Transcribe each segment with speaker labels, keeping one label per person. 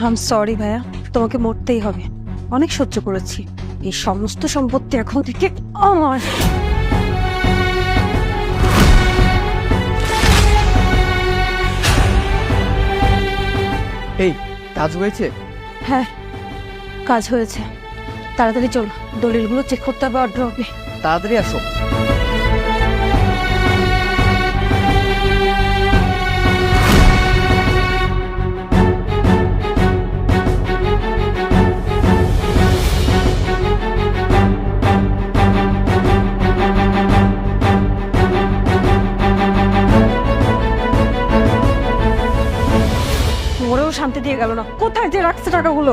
Speaker 1: আম sorry ভাইয়া। তোমাকে মরতেই হবে। অনেক সহ্য করেছি। এই সমস্ত সম্পত্তি এখন থেকে আমার।
Speaker 2: এই কাজ হয়েছে?
Speaker 1: হ্যাঁ কাজ হয়েছে। তাড়াতাড়ি চল। দলিলগুলো চেক করতে হবে অর্ডার হবে।
Speaker 2: তাড়াতাড়ি আসো।
Speaker 1: শান্তি দিয়ে গেল না। কোথায় যে রাখছে টাকাগুলো?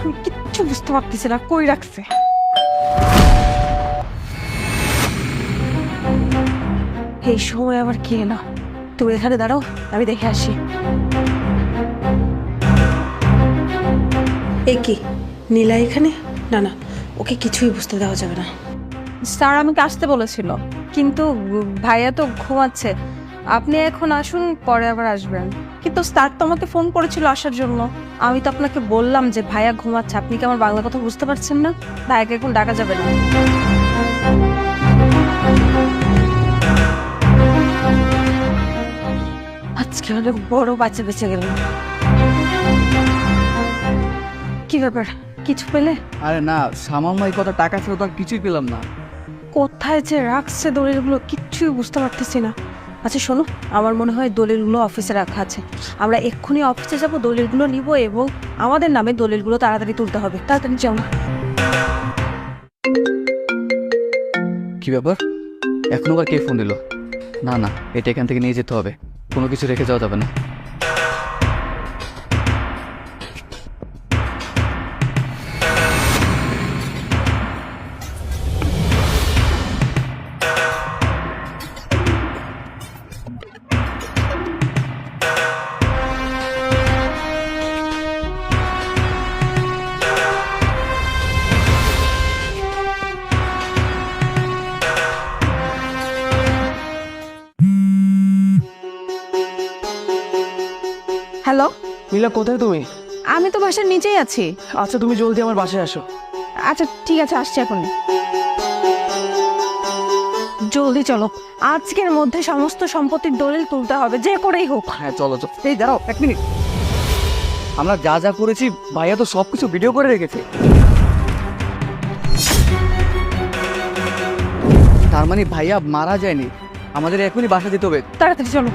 Speaker 1: আমি কিচ্ছু বুঝতে পারতেছি না কই রাখছে? এই সময় আবার কে এলো? তুমি এখানে দাঁড়াও আমি দেখে আসি। এ কি নীলা এখানে? না না ওকে কিছুই বুঝতে দেওয়া যাবে না।
Speaker 3: স্যার আমাকে আসতে বলেছিল কিন্তু ভাইয়া তো ঘুমাচ্ছে। আপনি এখন আসুন পরে আবার আসবেন। কিন্তু স্যার তো আমাকে ফোন করেছিল আসার জন্য। আমি তো আপনাকে বললাম যে ভাইয়া ঘুমাচ্ছে। আপনি কি আমার বাংলা কথা বুঝতে পারছেন না? ভাইয়াকে এখন ডাকা যাবে না।
Speaker 1: আজকে অনেক বড় বাচ্চা বেঁচে গেল। কি ব্যাপার? কিছু পেলে?
Speaker 2: আরে না সামান্য এই কথা টাকা ছিল তো আর কিছুই পেলাম না।
Speaker 1: কোথায় যে রাখছে দড়িগুলো কিচ্ছুই বুঝতে পারতেছি না। আচ্ছা শোনো, আমার মনে হয় দলিলগুলো অফিসে রাখা আছে। আমরা এক্ষুনি অফিসে যাব, দলিলগুলো নিব এবং আমাদের নামে দলিলগুলো তাড়াতাড়ি তুলতে হবে। তাড়াতাড়ি যাও না।
Speaker 2: কি ব্যাপার? এখন আবার কে ফোন দিল? না না, এটা এখান থেকে নিয়ে যেতে হবে। কোনো কিছু রেখে যাওয়া যাবে না।
Speaker 3: হ্যালো?
Speaker 4: নীলা কোথায় তুমি?
Speaker 3: আমি তো বাসার নিচেই আছি।
Speaker 4: আচ্ছা তুমি জলদি আমার বাসায় আসো।
Speaker 3: আচ্ছা ঠিক আছে আসছি এখন
Speaker 1: জলদি চলো। আজকের মধ্যে সমস্ত সম্পত্তির দলিল তুলতে হবে যে করেই হোক।
Speaker 2: হ্যাঁ চলো চলো। এই দাঁড়াও এক মিনিট। আমরা যা যা করেছি ভাইয়া তো সব কিছু ভিডিও করে রেখেছে। তার মানে ভাইয়া মারা যায়নি। আমাদের এখনই বাসা দিতে হবে।
Speaker 1: তাড়াতাড়ি চলো।